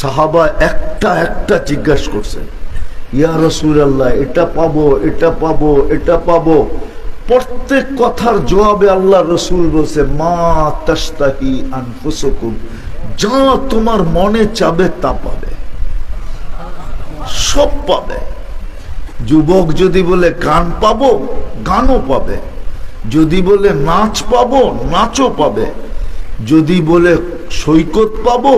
সাহাবা একটা একটা জিজ্ঞাসা করছেন ইয়া রসুল আল্লাহ এটা পাবো এটা পাবো এটা পাবো? প্রত্যেক কথার জবাবে আল্লাহ রসুল বলছে, মা তাস্তাহি আনফুসুকুম, যা তোমার মনে চাবে তা পাবে, সব পাবে। যুবক যদি বলে, গান পাবো, গানও পাবে। যদি বলে, নাচ পাবো, নাচও পাবে। যদি বলে, সৈকত পাবো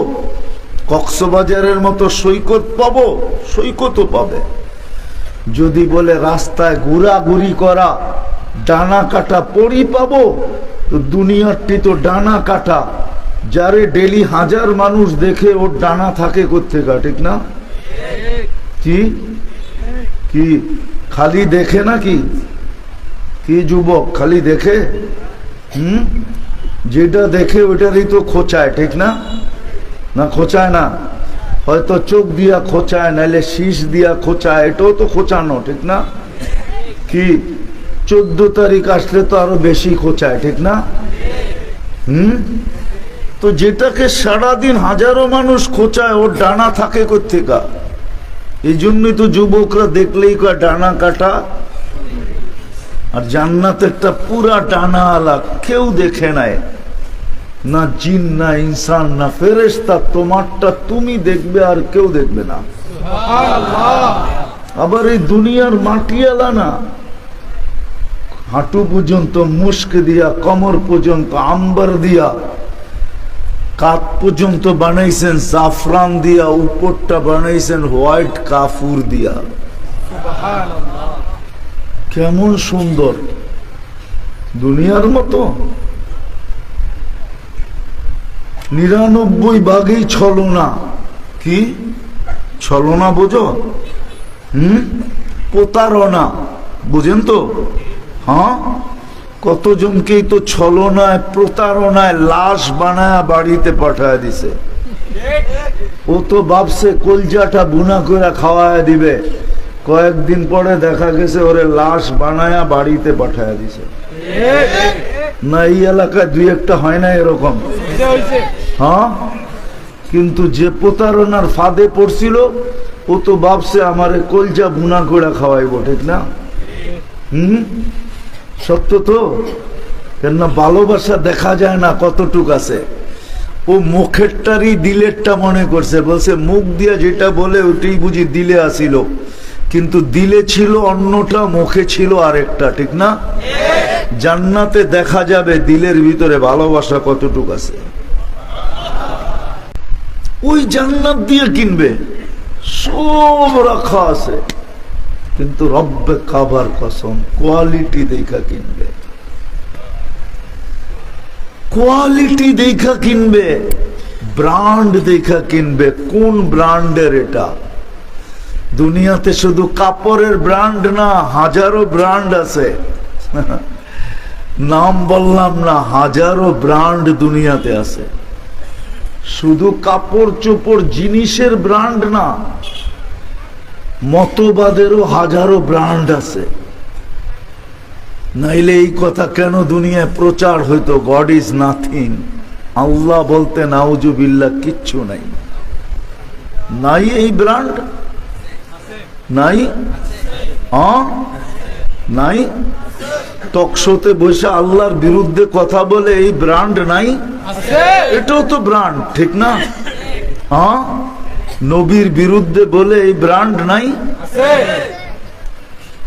কক্সবাজারের মতো সৈকত পাবো, সৈকতও পাবে। যদি বলে রাস্তায় ঘোরাঘুরি করা, ডানা কাটা পড়ি পাবো, তো দুনিয়ারটি তো ডানা কাটা। যারে ডেলি হাজার মানুষ দেখে ওর ডানা থাকে কোথেকা ঠিক না? কি? কি? খালি দেখে নাকি? কি যুবক, খালি দেখে? হুম? যেটা দেখে ওইটারই তো খোঁচায়, ঠিক না? না খোঁচায় না। হয়তো চোখ দিয়া খোঁচায় নাহলে শীষ দিয়া খোঁচায়। এটাও তো খোঁচানো, ঠিক না? কি? চোদ্দ তারিখ আসলে তো আরও বেশি খোঁচায়, ঠিক না? হুম? তো যেটাকে সারাদিন হাজারো মানুষ খোঁচায়, ওর ডানা থাকে কোথেকা এই জন্যই তো যুবকরা দেখলেই কয়, ডানা কাটা। আর জান্নাত একটা পুরা ডানা আলা কেউ দেখে নাই। না জিন না ইনসান না ফেরেস্তা তোমারটা তুমি দেখবে আর কেউ দেখবে না। আবার এই দুনিয়ার মাটিয়ালা না। হাঁটু পর্যন্ত মুস্ক দিয়া কমর পর্যন্ত আম্বার দিয়া কাত পর্যন্ত বানাইছেন জাফরান দিয়া উপরটা বানাইছেন হোয়াইট কাফুর দিয়া। কেমন সুন্দর। দুনিয়ার মতো। নিরানব্বই ভাগেই ছলনা। কি? ছলনা বোঝো? হুম? প্রতারণা। বুঝেন তো? হ্যাঁ? কতজনকেই তো ছলনায়, প্রতারণায় লাশ বানায় বাড়িতে পাঠায় দিছে। ও তো ভাবছে কলজাটা বুনা করে খাওয়ায় দিবে। কয়েকদিন পরে দেখা গেছে ওরে লাশ বানায়া বাড়িতে পাঠায় দিছে। না এই এলাকায় দুই একটা হয় না এরকম। হ্যাঁ? কিন্তু যে প্রতারণার ফাঁদে পড়ছিল ও তো ভাবছে আমারে কলজা বুনা করে খাওয়াইব ঠিক না? হুম? সত্য তো? কেননা ভালোবাসা দেখা যায় না কতটুক আছে। ও মুখেরটারই দিলেরটা মনে করছে বলছে মুখ দিয়া যেটা বলে ওটাই বুঝি দিলে আসিল। কিন্তু দিলে ছিল অন্যটা মুখে ছিল আরেকটা ঠিক না? জান্নাতে দেখা যাবে দিলের ভিতরে ভালোবাসা কতটুক আছে? ওই জান্নাত দিয়ে কিনবে, সব রাখা আছে। কিন্তু রব্বে কাবার কসম, কোয়ালিটি দেখা কিনবে। কোয়ালিটি দেখা কিনবে, ব্র্যান্ড দেখা কিনবে। কোন ব্রান্ডের এটা? দুনিয়াতে শুধু কাপড়ের ব্র্যান্ড না, হাজারো ব্রান্ড আছে। নাম বললাম না, হাজারো ব্র্যান্ড দুনিয়াতে আছে। শুধু কাপড় চোপড় জিনিসের ব্র্যান্ড না, মতবাদেরও হাজারো ব্র্যান্ড আছে। নাইলে এই কথা কেন দুনিয়ায় প্রচার হইতো? গড ইজ নাথিং আল্লাহ বলতে নাউজুবিল্লা কিচ্ছু নাই। নাই এই ব্র্যান্ড? নাই? নাই? টকশোতে বসে আল্লাহর বিরুদ্ধে কথা বলে এই ব্র্যান্ড নাই? এটাও তো ব্র্যান্ড ঠিক না? হ্যাঁ? নবীর বিরুদ্ধে বলে এই ব্র্যান্ড নাই?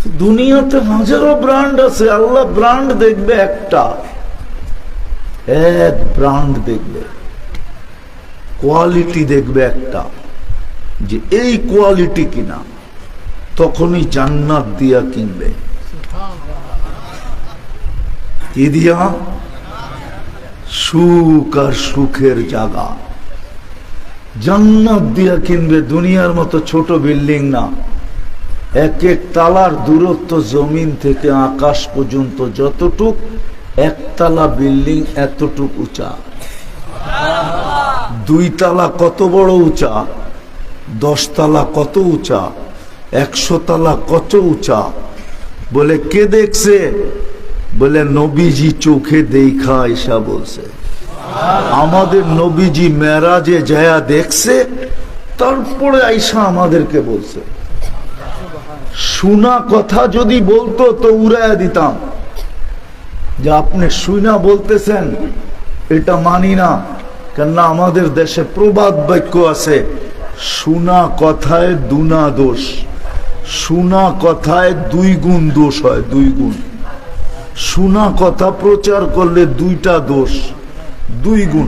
দুনিয়াতে হাজারো ব্র্যান্ড আছে আল্লাহ ব্র্যান্ড দেখবে একটা। এক ব্র্যান্ড দেখবে। কোয়ালিটি দেখবে একটা। যে এই কোয়ালিটি কিনা তখনই জান্নাত দিয়া কিনবে। কি দিয়া? সুখ আর সুখের জায়গা জান্নাত দিয়া কিনবে দুনিয়ার মতো ছোট বিল্ডিং না। এক এক তালার দূরত্ব জমিন থেকে আকাশ পর্যন্ত যতটুক, একতলা বিল্ডিং এতটুক উঁচা। দুই তালা কত বড় উঁচা? দশতলা কত উঁচা? একশো তালা কত উঁচা? বলে, কে দেখছে? বলে, নবীজি চোখে দেখা ঈশা বলছে, আমাদের নবীজি মেরাজে যায়া দেখছে, তারপরে আইসা আমাদেরকে বলছে। শোনা কথা যদি বলতো তো উড়াইয়া দিতাম। যে আপনি শুনা বলতেছেন, এটা মানি না, কেননা আমাদের দেশে প্রবাদ বাক্য আছে, শোনা কথায় দুনা দোষ, শোনা কথায় দুই গুণ দোষ হয়, দুই গুণ। শোনা কথা প্রচার করলে দুইটা দোষ দুই গুণ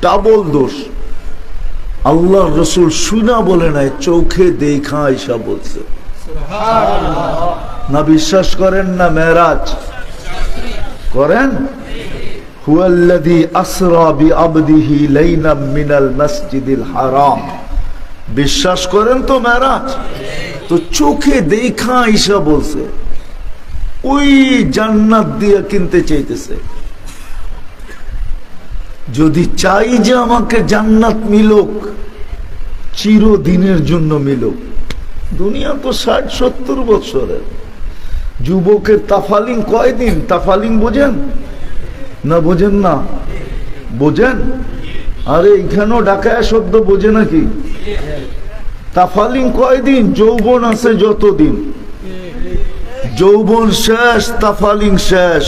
ডাবল দোষ। আল্লাহ রসুল শুনা বলে নাই চোখে দেখা আইসা বলছে। না বিশ্বাস করেন না মেরাজ। করেন? বিশ্বাস করেন তো মেরাজ? তো চোখে দেখা আইসা বলছে। ওই জান্নাত দিয়ে কিনতে চাইতেছে। যদি চাই যে আমাকে জান্নাত মিলুক, চিরদিনের জন্য মিলুক। দুনিয়া তো ষাট, সত্তর বছরের। যুবকের তাফালিং কয়দিন? তাফালিং বোঝেন? না বোঝেন না? বোঝেন? আরে এইখানেও ডাকায় শব্দ বোঝে নাকি? তাফালিং কয়দিন? যৌবন আছে যতদিন। যৌবন শেষ তাফালিং শেষ।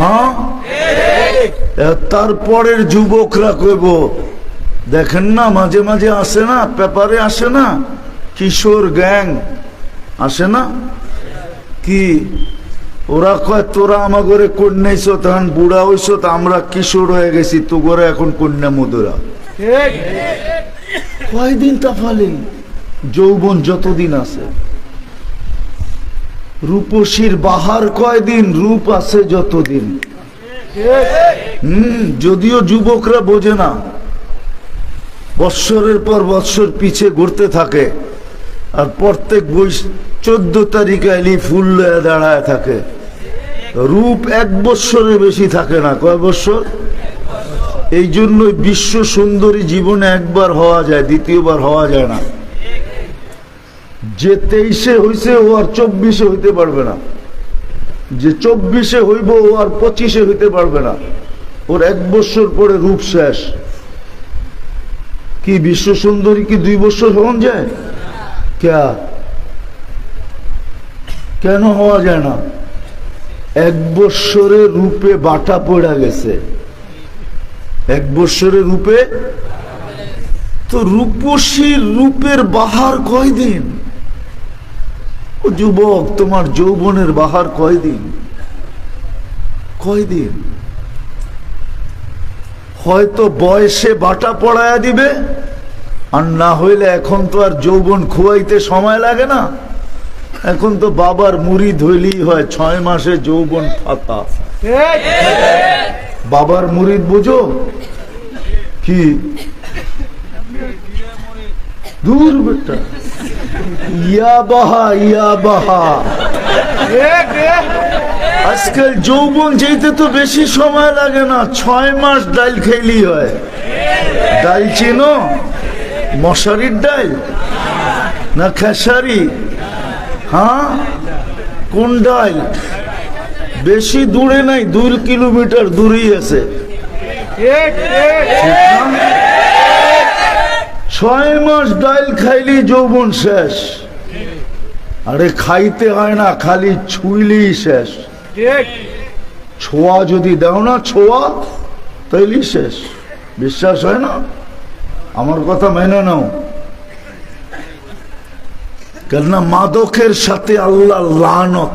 হ্যাঁ? তারপরের যুবকরা কইব দেখেন না মাঝে মাঝে আসে না পেপারে আসে না কিশোর গ্যাং আসে না? কি? ওরা কয় তোরা আমা করে কন্যাইছ তখন বুড়া হইছ তো আমরা কিশোর হয়ে গেছি তো করে এখন কন্যা মধুরা। কয়দিন তাফালিং? যৌবন যতদিন আছে। রূপসীর বাহার কয়দিন, রূপ আছে যতদিন। হম, যদিও যুবকরা বোঝে না, বৎসরের পর বৎসর পিছে ঘুরতে থাকে, আর প্রত্যেক বই চোদ্দ তারিখে এলি ফুল লয়ে দাঁড়ায় থাকে। রূপ এক বৎসরের বেশি থাকে না, কয় বৎসর? এই জন্যই বিশ্ব সুন্দরী জীবনে একবার হওয়া যায়, দ্বিতীয়বার হওয়া যায় না। যে তেইশে হইছে ও আর চব্বিশে হইতে পারবে না। যে চব্বিশে হইব ও আর পঁচিশে হইতে পারবে না। ওর এক বছর পরে রূপ শেষ। কি বিশ্ব সুন্দরী কি দুই বছর হন যায়? ক্যা? কেন হওয়া যায় না? এক বৎসরে রূপে বাটা পড়া গেছে। এক বৎসরে রূপে? তো রূপসীর রূপের বাহার কয়দিন? যুবক, তোমার যৌবনের বাহার কয়দিন? কয়দিন? হয়তো বয়সে বাটা পড়ায়া দিবে, আর না হইলে এখন তো আর যৌবন খুয়াইতে সময় লাগে না। এখন তো বাবার মুড়ি ধইলেই হয়, ছয় মাসে যৌবন ফাতা বাবার মুরিদ বুঝো? কি? দূর বেটা। ইয়া বাহা ইয়া বাহা। আজকাল যৌবন যেতে তো বেশি সময় লাগে না ছয় মাস ডাইল খেলি হয়। ডাইল চেনো? মশারির ডাইল? না খেসারি? হ্যাঁ? কোন ডাইল? বেশি দূরে নাই দুই কিলোমিটার দূরেই আছে। ছয় মাস ডাইল খাইলি যৌবন শেষ। আরে খাইতে হয় না, খালি ছুইলেই শেষ। ছোঁয়া যদি দাও না, ছোঁয়া, তাইলেই শেষ। বিশ্বাস হয় না? আমার কথা মেনে নাও। কেননা মাদকের সাথে আল্লাহ লানত।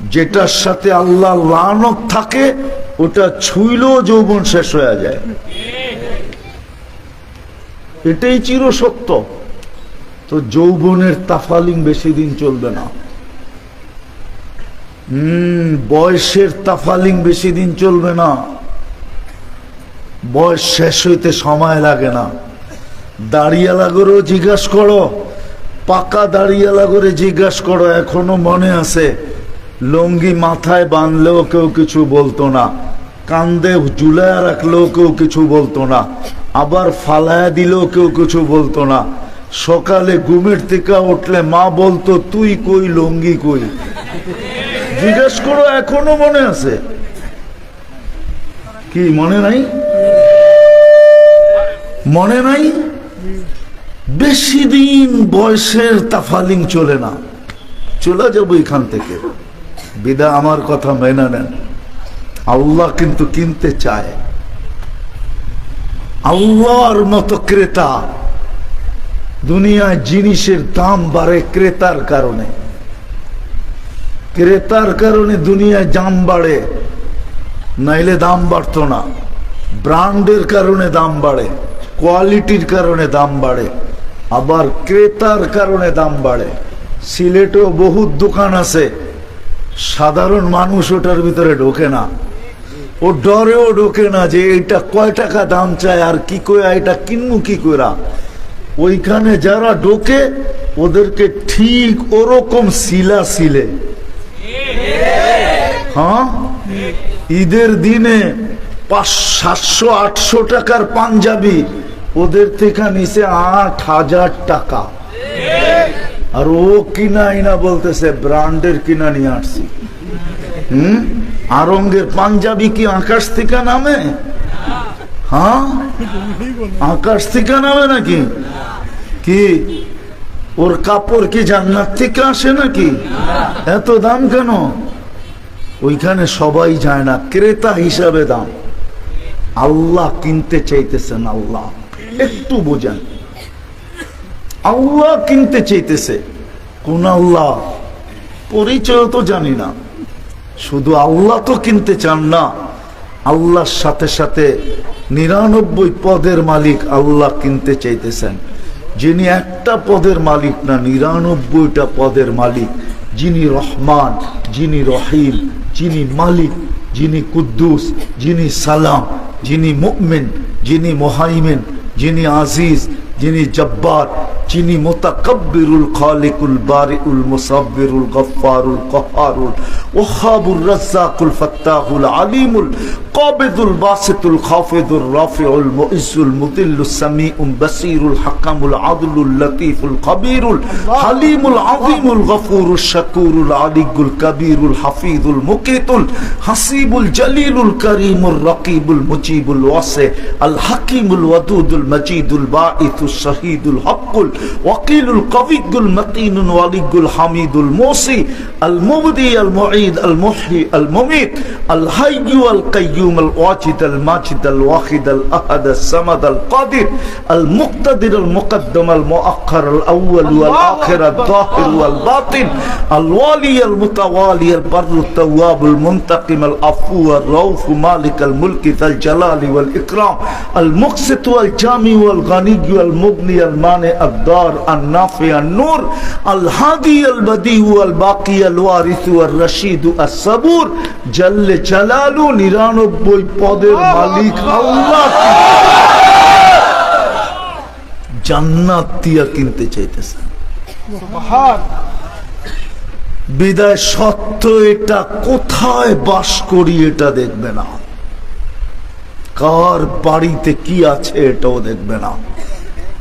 যেটার সাথে আল্লাহ লানত থাকে, ওটা ছুইলেও যৌবন শেষ হয়ে যায়। এটাই চির সত্য তো যৌবনের তাফালিং বেশি দিন চলবে না। হম বয়সের তাফালিং বেশি দিন চলবে না। বয়স শেষ হইতে সময় লাগে না। দাঁড়িয়ালা করেও জিজ্ঞাসা করো। পাকা দাঁড়িয়ালা করে জিজ্ঞাসা করো, এখনও মনে আছে? লঙ্গি মাথায় বাঁধলেও কেউ কিছু বলতো না। কান্দে জুলায়া রাখলেও কেউ কিছু বলতো না। আবার ফালায়া দিলেও কেউ কিছু বলতো না। সকালে ঘুমের থেকে উঠলে মা বলতো, তুই কই, লঙ্গি কই? জিজ্ঞেস করো, এখনও মনে আছে? কি, মনে নাই? মনে নাই? বেশি দিন বয়সের তাফালিং চলে না। চলে যাব এখান থেকে। বিদা, আমার কথা মেনে নেন। আল্লাহ কিন্তু কিনতে চায়। আল্লাহর মতো ক্রেতা। দুনিয়ায় জিনিসের দাম বাড়ে ক্রেতার কারণে। ক্রেতার কারণে দুনিয়ায় দাম বাড়ে, নাইলে দাম বাড়তো না। ব্র্যান্ডের কারণে দাম বাড়ে, কোয়ালিটির কারণে দাম বাড়ে, আবার ক্রেতার কারণে দাম বাড়ে। সিলেটেও বহুত দোকান আছে, সাধারণ মানুষ ওটার ভিতরে ঢোকে না। ও ডরেও ঢোকে না যে এটা কয় টাকা দাম চায় আর কি কয়া, এটা কিনবো কি করা ওইখানে যারা ঢোকে, ওদেরকে ঠিক ওরকম শিলা শিলে। হ্যাঁ? ঈদের দিনে পাঁচ, সাতশো, আটশো টাকার পাঞ্জাবি, ওদের থেকে নিচে আট হাজার টাকা। আর ও কিনা বলতেছে, ব্র্যান্ডের কিনা নিয়ে আসছি। হুম? আরঙ্গের পাঞ্জাবি কি আকাশ থেকে নামে? হ্যাঁ? আকাশ থেকে নামে নাকি? কি? ওর কাপড় কি জান্নাত থেকে আসে নাকি? এত দাম কেন? ওইখানে সবাই যায় না, ক্রেতা হিসাবে দাম। আল্লাহ কিনতে চাইতেছেন আল্লাহ। একটু বোঝেন। আল্লাহ কিনতে চাইতেছে। কোন আল্লাহ? পরিচয় তো জানি না। শুধু আল্লাহ তো কিনতে চান না, আল্লাহর সাথে সাথে নিরানব্বই পদের মালিক আল্লাহ কিনতে চাইতেছেন। যিনি একটা পদের মালিক না, নিরানব্বইটা পদের মালিক। যিনি রহমান, যিনি রহিম, যিনি মালিক, যিনি কুদ্দুস, যিনি সালাম, যিনি মুকমিন যিনি মোহাইমেন, যিনি আজিজ, যিনি জব্বার যিনি মোতাকব্বিরুল খালিকুল বারিউল মুসাব্বিরুল গফফারুল কহারুল ওহাবুর রাজ্জাকুল ফাত্তাহুল আলিমুল কবেদুল বাসিতুল খাফিদুর রাফিউল মুইজুল মুদিল্লুস সামিউল বাসিরুল হাকামুল আদলুল লতিফুল খবিরুল হালিমুল আযীমুল গফুরুল শাকুরুল আলিগুল কবিরুল হাফিজুল মুকিতুল হাসিবুল জলিলুল করিমুল রকিবুল মুজিবুল ওয়াসি আল হাকিমুল ওয়াদুদুল মজিদুল বাঈথুস শহীদুল হকুল الوكيل القوي المتين الولي الحميد الموصي المبدي المعيد المحيي المميت الحي القيوم الواجد الماجد الواحد الأحد الصمد القادر المقتدر المقدم المؤخر الأول والآخر الظاهر والباطن الوالي المتوالي البر التواب المنتقم العفو الرؤوف مالك الملك ذا الجلال والإكرام المقسط والجامع والغني والمغني المانع الدار النافع النور الهادي البديع الباقي الوارث والرشيد الصبور جل جلاله নিরানব্বই পদের মালিক আল্লাহ জান্নাত দিয়া কিনতে চাইতেছে বিদায় সত্য এটা কোথায় বাস করি এটা দেখবে না কার বাড়িতে কি আছে এটাও দেখবে না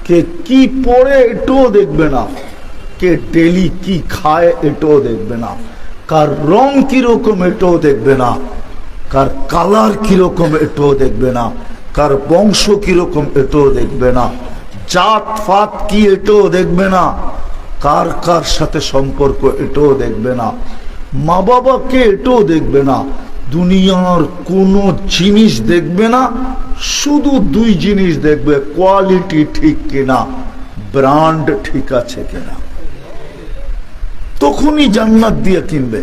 কে কি পড়ে এটাও দেখবে না, কে ডেলি কি খায় এটাও দেখবে না, কার রং কীরকম এটাও দেখবে না, কার কালার কীরকম এটাও দেখবে না, কার বংশ কীরকম এটাও দেখবে না, জাত ফাত কি এটাও দেখবে না, কার কার সাথে সম্পর্ক এটাও দেখবে না, মা বাবাকে এটাও দেখবে না দুনিয়ার কোনো জিনিস দেখবে না, শুধু দুই জিনিস দেখবে কোয়ালিটি ঠিক কিনা ব্র্যান্ড ঠিক আছে কিনা। তখনই জান্নাত দিয়ে কিনবে।